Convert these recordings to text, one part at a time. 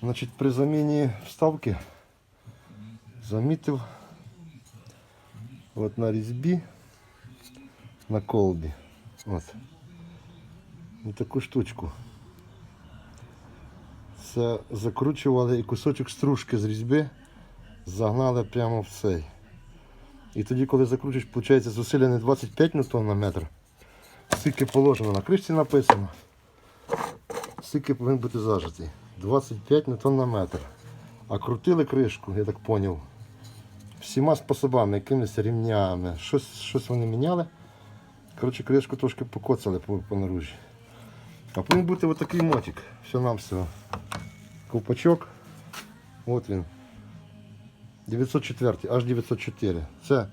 Значить, при заміні вставки замітив от на різьбі на колбі. От. Ось таку штучку. Це закручували і кусочок стружки з різьби загнали прямо в цей. І тоді, коли закручуєш, виходить зусилля не 25 ньютон на метр, скільки положено на кришці написано, скільки повинен бути зажитий. 25 ньютон на метр. А крутили кришку, я так зрозумів, всіма способами, якимись рівнями. Щось, щось вони міняли. Коротше, кришку трошки покоцали по, по наружі. А повинен бути отакий мотик. Все нам всього. Ковпачок. От він. 904, аж 904. Це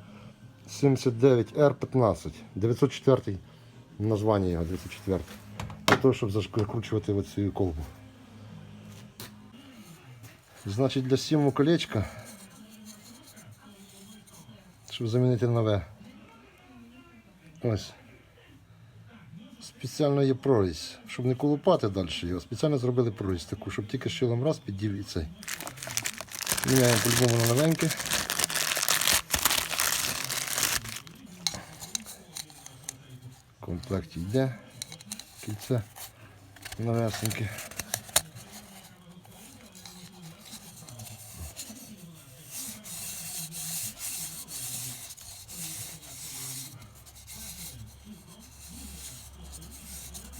79R15. 904 названня його 904. Для того, щоб закручувати оцю колбу. Значить, для сіму колечка, щоб замінити нове. Ось. Спеціально є прорізь, щоб не колупати далі його. Спеціально зробили прорізь таку, щоб тільки щелом раз піддів і цей. Міняємо по-любому на новеньке. В комплекті йде кільце новесеньке.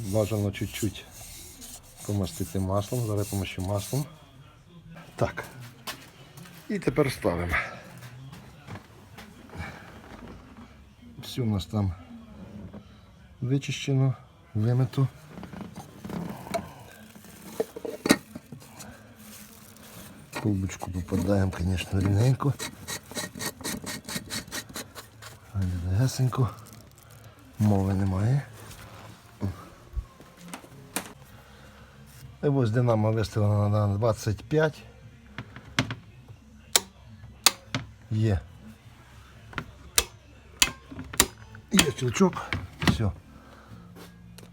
Бажано чуть-чуть помастити маслом, зараз помащу маслом. Так, і тепер ставимо. Все у нас там вичищено, вимито. Колбочку попадаємо, звісно, рівненько. Легесенько. Мови немає. Ось динамо виставлено на 25. Є. Є щелчок. Все.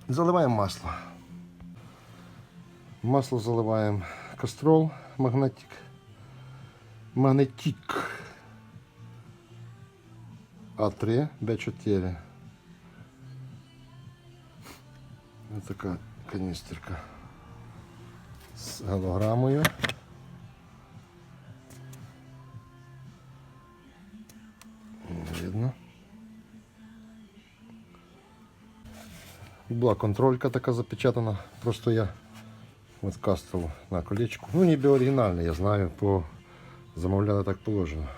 Заливаємо масло. Масло заливаємо кастрол, магнетик. Магнетик. А3, Б4. Ось така каністерка з голограмою. Видно. Була контролька така запечатана, просто я от кастував на колечку. Ну ніби оригінальний, я знаю, по замовляли так положено.